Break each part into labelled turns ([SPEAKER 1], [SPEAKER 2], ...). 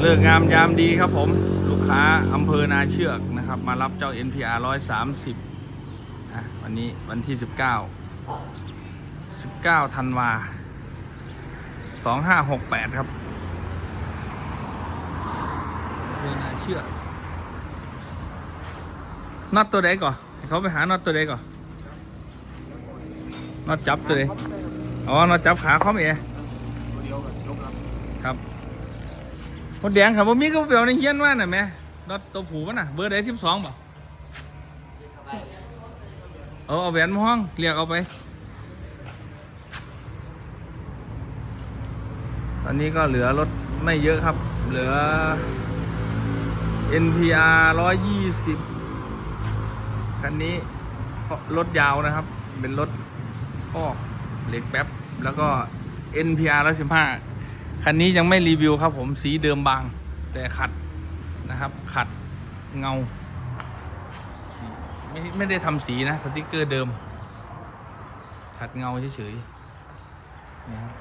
[SPEAKER 1] เลิกงามยามดีครับผม ลูกค้าอำเภอนาเชือกนะครับ มารับเจ้า NPR 130อะวันนี้วันที่ 19 19ธันวา2568 ครับอำเภอนาเชือกน็อตตัวใดก่อนเขาไปหาน็อตตัวใดก่อนน็อตจับตัวใดอ๋อน็อตจับขาคอมเอค มดแดงครับว่ามีก็เปลวในเฮียนว่าน่ะแม่รถตัวผูมันน่ะ เบอร์ใดสิบสองบ่เอาเอาแหวนมาห้องเรียกเอาไป ตอนนี้ก็เหลือรถไม่เยอะครับ เหลือ NPR 120 คันนี้รถยาวนะครับ เป็นรถคอกเหล็กแป๊บ แล้วก็ NPR 115 คันนี้ยังไม่รีวิวครับผมสีเดิมบาง แต่ขัดนะครับ ขัดเงา ไม่ไม่ได้ทำสีนะสติกเกอร์เดิม ขัดเงาเฉยๆนะครับ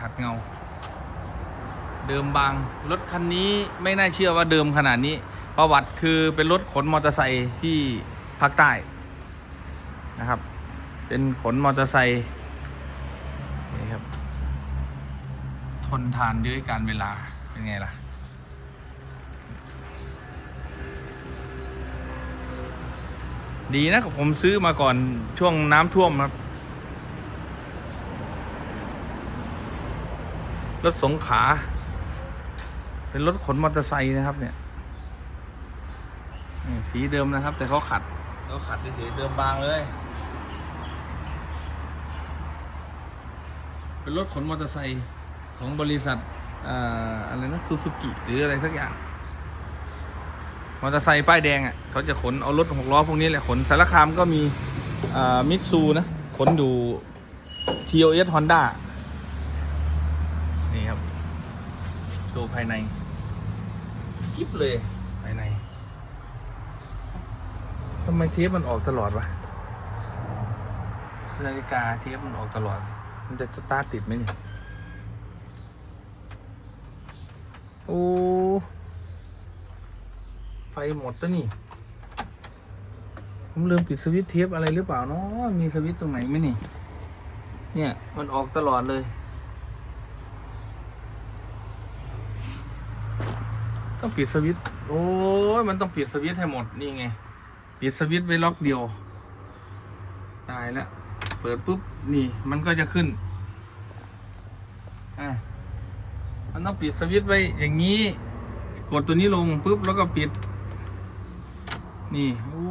[SPEAKER 1] ขัดเงา เดิมบาง รถคันนี้ไม่น่าเชื่อว่าเดิมขนาดนี้ ประวัติคือเป็นรถขนมอเตอร์ไซค์ที่ภาคใต้นะครับ เป็นขนมอเตอร์ไซค์นี่ครับ ทนทานด้วยการเวลาเป็นไงล่ะ ดีนะผมซื้อมาก่อนช่วงน้ำท่วมครับรถสงขา เป็นรถขนมอเตอร์ไซค์นะครับ เนี่ยสีเดิมนะครับ แต่เขาขัดเขาขัดด้วยสีเดิมบางเลย เป็นรถขนมอเตอร์ไซค์ ของบริษัทออะไรนะซูซูกิหรืออะไรสักอย่างมอเตอร์ไซค์ป้ายแดงอะเขาจะขนเอารถหกล้อพวกนี้แหละขนสารคามก็มีมิตซูนะ ขนอยู่ TOS Honda นี่ครับดูภายในกิ๊บเลยภายในทำไมเทปมันออกตลอดวะนาฬิกาเทปมันออกตลอด มันจะสตาร์ทติดไหมเนี่โอ้ ไฟ หมดแล้วนี่ ผมลืมปิดสวิตช์เทปอะไรหรือเปล่าเนาะมีสวิตช์ตรงไหนไหมนี่ เนี่ยมันออกตลอดเลย ต้องปิดสวิตช์โอ้ยมันต้องปิดสวิตช์ให้หมดนี่ไง ปิดสวิตช์ไว้ล็อกเดียว ตายแล้วเปิดปุ๊บนี่มันก็จะขึ้นอะมันต้องปิดสวิตช์ไว้อย่างนี้ กดตัวนี้ลงปุ๊บแล้วก็ปิด นี่โอ้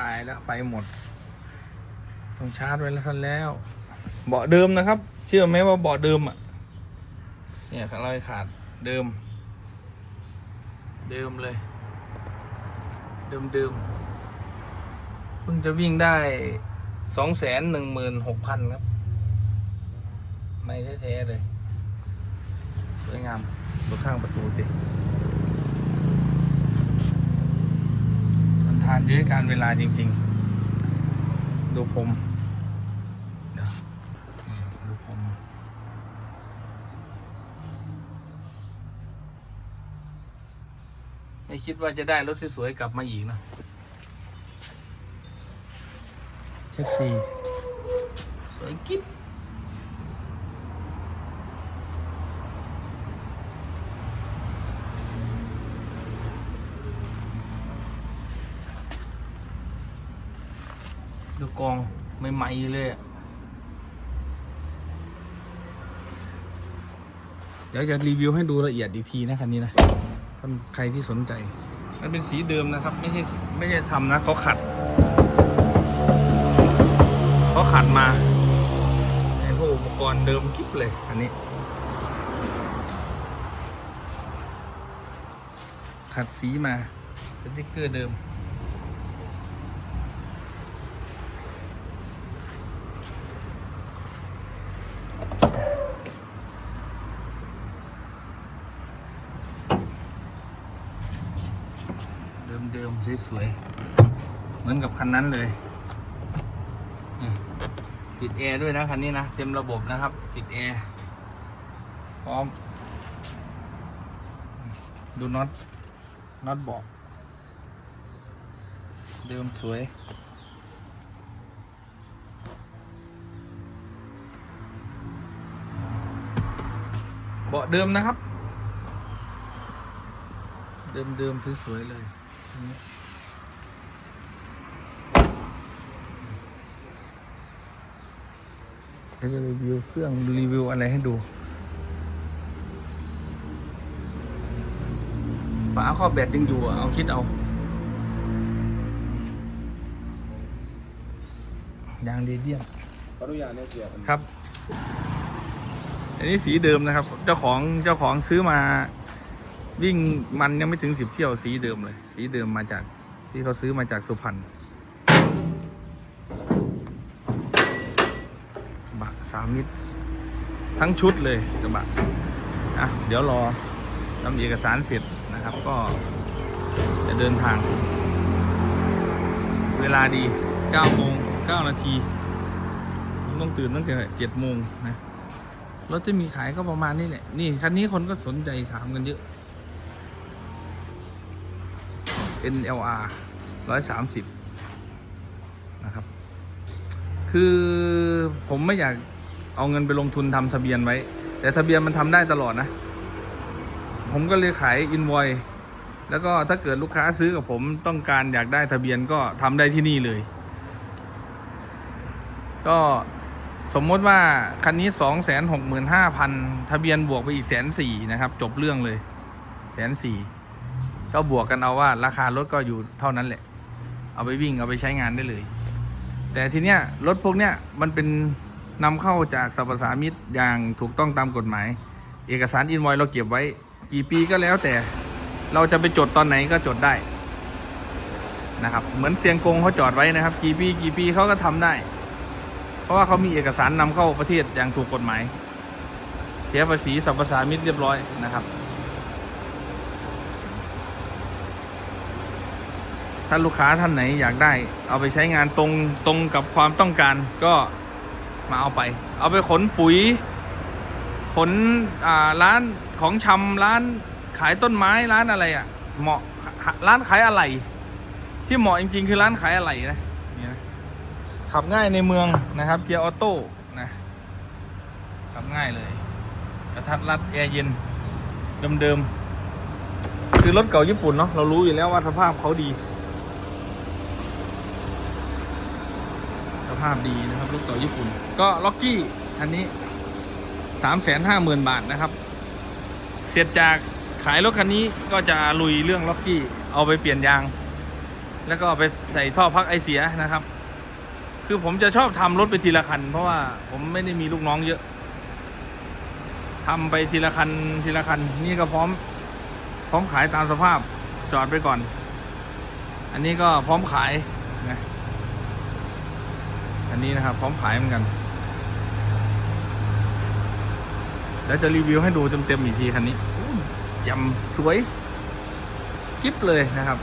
[SPEAKER 1] ตายแล้ว ไฟหมด ต้องชาร์จไว้แล้วทันแล้ว เบาะเดิมนะครับ เชื่อไหมว่าเบาะเดิมอะ เนี่ยข้างล่าขาดเดิม เดิมเลย เดิมเดิมเพิ่งจะวิ่งได้สองแสนหนึ่งหมื่นหกพันครับ ไม่แท้ๆเลย สวยงามดูข้างประตูสิ มันทานด้วย การเวลาจริง ๆ ดูผมเดี๋ยวนี่ดูผมไม่คิดว่าจะได้รถสวยๆกลับมาอีกนะเช็ดซีสวยกิ๊บ กองใหม่ๆเลย เดี๋ยวจะรีวิวให้ดูละเอียดอีกทีนะคันนี้นะถ้าใครที่สนใจ มันเป็นสีเดิมนะครับ ไม่ใช่ไม่ใช่ทำนะเขาขัดเขาขัดมาไอ้พวกอุปกรณ์เดิมกิ๊บเลยอันนี้ ขัดสีมาสติ๊กเกอร์เดิม สวยๆ เหมือนกับคันนั้นเลย ติดแอร์ด้วยนะคันนี้นะ เต็มระบบนะครับ ติดแอร์ พร้อม ดูน็อต น็อตบอก เดิมสวยเบาะเดิมนะครับ เดิมเดิมๆสวยๆเลย อันนี้เดี๋ยวจะรีวิวเครื่องรีวิวอะไรให้ดู ฝาครอบแบตยังอยู่อะเอาคิดเอายางเรเดียม
[SPEAKER 2] ขออนุญาตเนี่ยเสียมัน
[SPEAKER 1] ครับ อันนี้สีเดิมนะครับ เจ้าของเจ้าของซื้อมา วิ่งมันยังไม่ถึงสิบเที่ยวสีเดิมเลย สีเดิมมาจากที่เขาซื้อมาจากสุพรรณ สามมิตร ทั้งชุดเลยกระบะอะเดี๋ยวรอทำเอกสารเสร็จนะครับ ก็จะเดินทาง เวลาดี9โมง9นาทีผมต้องตื่นตั้งแต่เจ็ดโมงนะรถที่มีขายก็ประมาณนี้แหละ นี่ คันนี้คนก็สนใจถามกันเยอะ NLR ร้อยสามสิบนะครับ คือผมไม่อยาก เอาเงินไปลงทุนทำทะเบียนไว้ แต่ทะเบียนมันทำได้ตลอดนะ ผมก็เลยขายอินวอยแล้วก็ถ้าเกิดลูกค้าซื้อกับผมต้องการอยากได้ทะเบียนก็ทำได้ที่นี่เลย ก็สมมติว่าคันนี้สองแสนหกหมื่นห้าพันทะเบียนบวกไปอีกแสนสี่นะครับ จบเรื่องเลยแสนสี่ก็บวกกันเอาว่าราคารถก็อยู่เท่านั้นแหละ เอาไปวิ่งเอาไปใช้งานได้เลย แต่ทีเนี้ยรถพวกเนี้ยมันเป็น นำเข้าจากสรรพสามิตอย่างถูกต้องตามกฎหมาย เอกสารอินวอยเราเก็บไว้ กี่ปีก็แล้วแต่เราจะไปจดตอนไหนก็จดได้นะครับเหมือนเซียงกงเขาจอดไว้นะครับ กี่ปีกี่ปีเขาก็ทำได้ เพราะว่าเขามีเอกสารนำเข้าประเทศอย่างถูกกฎหมายเสียภาษีสรรพสามิตเรียบร้อยนะครับ ถ้าลูกค้าท่านไหนอยากได้ เอาไปใช้งานตรงตรงกับความต้องการก็ มาเอาไป เอาไปขนปุ๋ย ขนอ่าร้านของชำร้านขายต้นไม้ร้านอะไรอะ่ะ เหมาะร้านขายอะไร ที่เหมาะจริง ๆ คือร้านขายอะไรนะนี่นะขับง่ายในเมืองนะครับเกียร์ออโต้นะขับง่ายเลยกระทัดรัดแอร์เย็นเดิมๆคือรถเก่าญี่ปุ่นเนาะเรารู้อยู่แล้วว่าสภาพเขาดี ภาพดีนะครับรถเก่าญี่ปุ่น ก็ล็อกกี้คันนี้สามแสนห้าหมื่นบาทนะครับ เสร็จจากขายรถคันนี้ก็จะลุยเรื่องล็อกกี้เอาไปเปลี่ยนยาง แล้วก็เอาไปใส่ท่อพักไอเสียนะครับ คือผมจะชอบทำรถไปทีละคัน เพราะว่าผมไม่ได้มีลูกน้องเยอะทำไปทีละคันทีละคันนี่ก็พร้อม พร้อมขายตามสภาพจอดไปก่อน อันนี้ก็พร้อมขายนะ นนี้นะครับ พร้อมขายเหมือนกัน แล้วจะรีวิวให้ดูเต็มๆอีกทีคันนี้จำสวยกิ๊บเลยนะครับ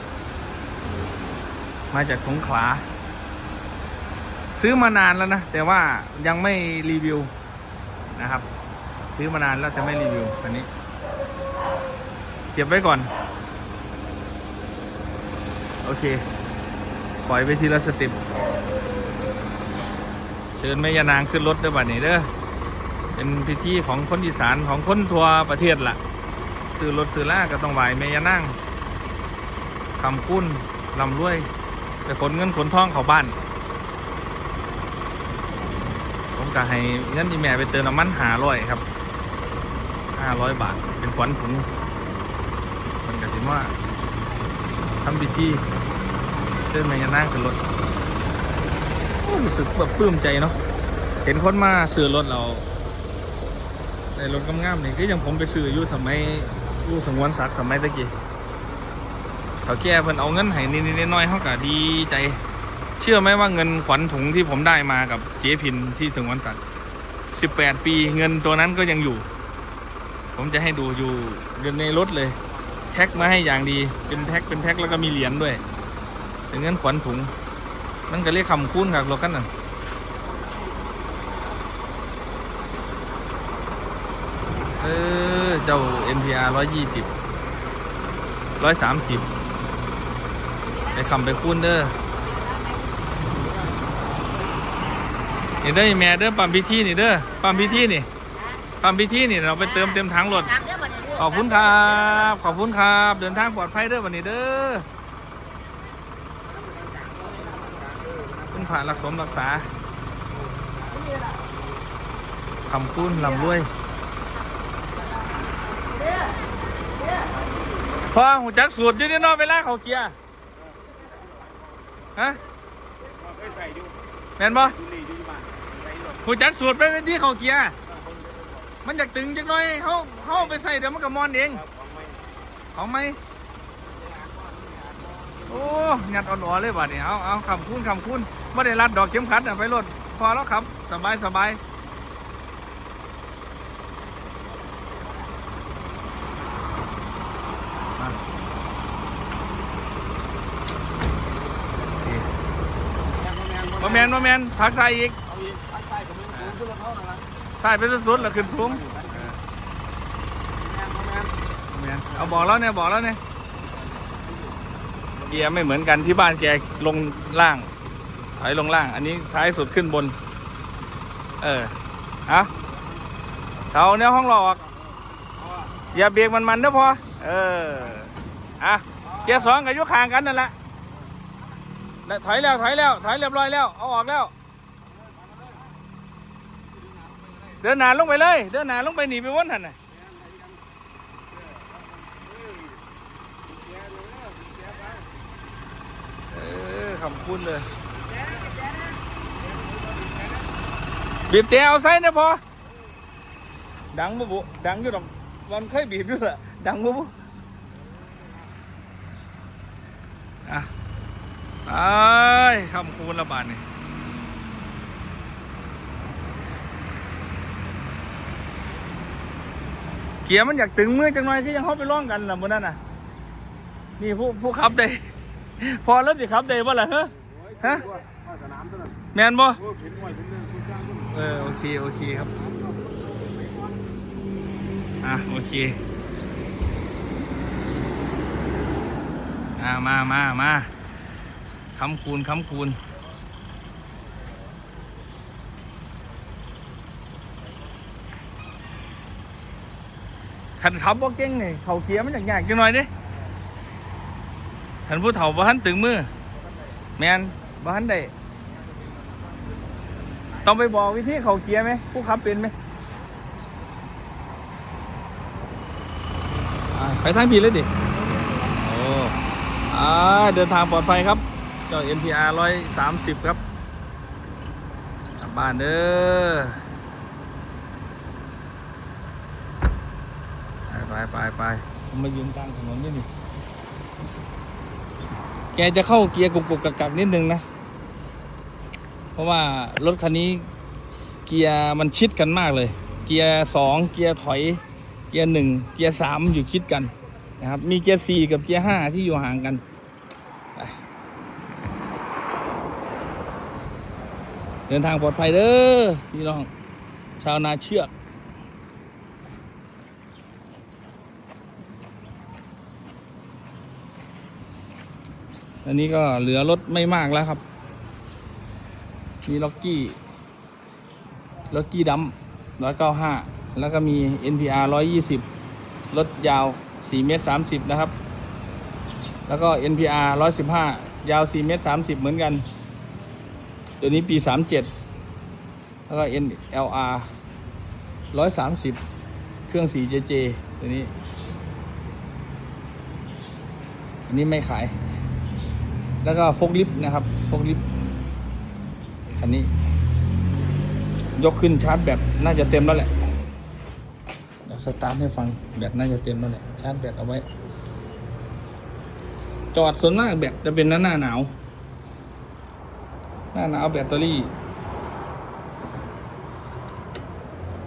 [SPEAKER 1] มาจากสงขลา ซื้อมานานแล้วนะ แต่ว่ายังไม่รีวิวนะครับ ซื้อมานานแล้วแต่ไม่รีวิวอันนี้ เก็บไว้ก่อน โอเค ปล่อยไปทีละสเติป ชิญแม่ยานางขึ้นรถด้วยบัดนี้เด้อเป็นพิธีของคนอีสานของคนทั่วประเทศละ่ะซื้อรถซื้อล่าก็ต้องไหวแม่ยานางคำคุ้นลำรวยไปขนเงินขนทองเข้าบ้าน ผมก็ให้เงินที่แม่ไปเติมน้ำมันหาร้อยครับห้าร้อยบาท เป็นขวัญถุงมันก็ถือว่าทำพิธีเชิญแม่ยานางขึ้นรถ รู้สึกแบบปลื้มใจเนาะเห็นคนมาซื้อรถเราในรถงามๆนี่ก็ยังผมไปซื้ออยู่สมัยอยู่สงวนศักดิ์สมัยตะกี้เขาแก้เพิ่นเอาเงินให้นิดๆน้อยๆเขาก็ดีใจ เชื่อไหมว่าเงินขวัญถุงที่ผมได้มากับเจ๊พินที่ถึงวันสัตว์สิบแปดปีเงินตัวนั้นก็ยังอยู่ ผมจะให้ดูอยู่อยู่ในรถเลยแพ็คมาให้อย่างดีเป็นแพ็คเป็นแพ็คแล้วก็มีเหรียญด้วยเป็นเงินขวัญถุง มันก็เรียกคำคุ้นครับรถคันนั้นเออ เจ้า NPR 120ร้อยสามสิบไปคำไปคูณเด้อนี่เด้อแม่เด้อปั๊มพิธีนี่เด้อปั๊มพิธีนี่ปั๊มพิธีนี่เราไปเติมเต็มถังรถ
[SPEAKER 2] น้ำเด้อบัดนี้
[SPEAKER 1] ขอบคุณครับ ขอบคุณครับ เดินทางปลอดภัยเด้อวันนี้เด้อคุณ ผ่านรักสมรักษาคำคุ้นลำรวยพอหูจักสูตรอยู่ในนอกเวลาเขาเกียร์ฮะ
[SPEAKER 3] เคยใส่อยู่
[SPEAKER 1] แม่นบ่
[SPEAKER 3] ดูดีอยู่ที่บ้านใส่รถ
[SPEAKER 1] หูจักสูตรไปเป็นที่เขาเกียร์มันอยากตึงจักน่อยเขาเขาเอาไปใส่เดี๋ยวมันก็มอนเอง
[SPEAKER 3] ของไห
[SPEAKER 1] มโอ้งัดอ่อนๆเลยว่ะนี่เอาเอาคำคุ้นคำคุ้น ไม่ได้รัดดอกเข็มขัดอะไปรถพอแล้วครับ สบายสบายโอเค
[SPEAKER 3] แมนแมน
[SPEAKER 1] โมแมนพักใส่อีก
[SPEAKER 3] เอาอีกพักใส่กับมันสูงขึ้นแล้วเขาหน่อยละ
[SPEAKER 1] ใส่ไปสุดๆแล้วขึ้นสูงโมแมนเอาบอกแล้วเนี่ยบอกแล้วเนี่ยเกียร์ไม่เหมือนกันที่บ้านแกลงล่าง ถอยลงล่าง อันนี้ท้ายสุดขึ้นบน เออเอาเขาเนี่ยห้องหลอกอย่าเบรกมันมันๆเด้อพอ เออ อะ เกียร์สองกับยุคหางกันนั่นแหละถอยแล้วถอยแล้วถอยเรียบร้อยแล้ว เอาออกแล้ว เดินหนาลงไปเลย เดินหนาลงไปหนีไปวนหันน่ะเออขอบคุณเลย บีบแต่เอาไซนะพอดังบุบุดังอยู่ดอกมันเคยบีบอยู่ละดังบุบุอะไอ้คำคูณละบาทนี่เกียร์มันอยากตึงเมือจังหน่อยที่ยังเขาไปร่องกันล่ะบนนั้นน่ะ นี่ผู้ผู้ขับได้ พอแล้วสิขับได้บ่ล่ะฮะฮะ
[SPEAKER 3] ว่าสนามตัวนั้น
[SPEAKER 1] แมนบ่
[SPEAKER 3] โอ้ เออ
[SPEAKER 1] โอเคโอเคครับ อะโอเค อ่ามามามาคำคูณคำคูณขันขับบ่เก่งนี่เขาเกียร์มันอย่ากยากจังหน่อยดิขันผู้เฒ่าบ่ทันตึงมือ แมนบ่ทันได้ ต้องไปบอกวิธีเขาเกียร์ไหมผู้ขับเป็นไหมไปทางผิดเลยดิ โอ้อาเดินทางปลอดภัยครับเจ้า NPR ร้อยสามสิบครับกลับบ้านเด้อ ไปไปไปไปผมมายืนกลางถนนด้วยนี่ แกจะเข้าเกียร์กุกกุกกักกักนิดนึงนะ เพราะว่ารถคันนี้เกียร์มันชิดกันมากเลย เกียร์สองเกียร์ถอย เกียร์หนึ่งเกียร์สามอยู่ชิดกันนะครับ มีเกียร์สี่กับเกียร์ห้าที่อยู่ห่างกันเดินทางปลอดภัยเด้อพี่น้อง ชาวนาเชือกอันนี้ก็เหลือรถไม่มากแล้วครับ มีล็อกกี้ล็อกกี้ดัมร้อยเก้าห้าแล้วก็มี NPR ร้อยยี่สิบรถยาวสี่เมตรสามสิบนะครับ แล้วก็ NPR ร้อยสิบห้ายาวสี่เมตรสามสิบเหมือนกัน ตัวนี้ปีสามเจ็ดแล้วก็ NLR ร้อยสามสิบเครื่องสี่ JJ ตัวนี้ อันนี้ไม่ขาย แล้วก็โฟกลิฟต์นะครับโฟกลิฟต์ คันนี้ ยกขึ้นชาร์จแบตน่าจะเต็มแล้วแหละเดี๋ยวสตาร์ทให้ฟังแบตน่าจะเต็มแล้วแหละชาร์จแบตเอาไว้ จอดส่วนมากแบตจะเป็นหน้าหน้าหนาว หน้าหนาวแบตเตอรี่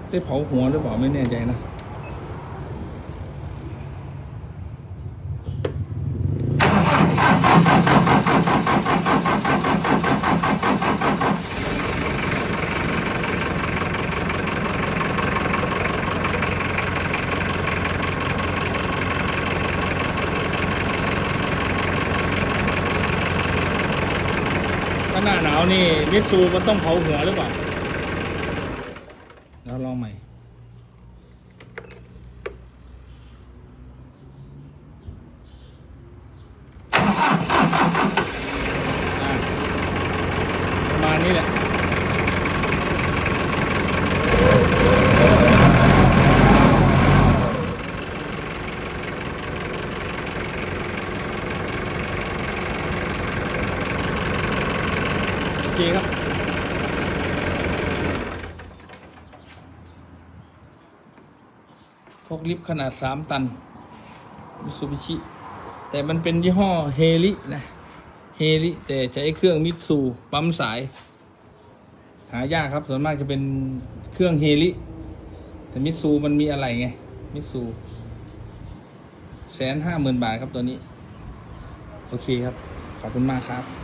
[SPEAKER 1] ได้เผาหัวหรือเปล่าไม่แน่ใจนะ ถ้าหน้าหนาวนี่มิตซูมันต้องเผาหัวหรือเปล่าแล้วลองใหม่ อะประมาณนี้แหละ โอ เคครับฟอกลิฟขนาด 3 ตันมิซูบิชิ แต่มันเป็นยี่ห้อเฮลินะเฮลิแต่ใช้เครื่องมิตซูปั๊มสาย หายากครับ ส่วนมากจะเป็นเครื่องเฮลิแต่มิตซูมันมีอะไรไง มิตซูแสนห้าหมื่นบาทครับตัวนี้ โอเคครับ ขอบคุณมากครับ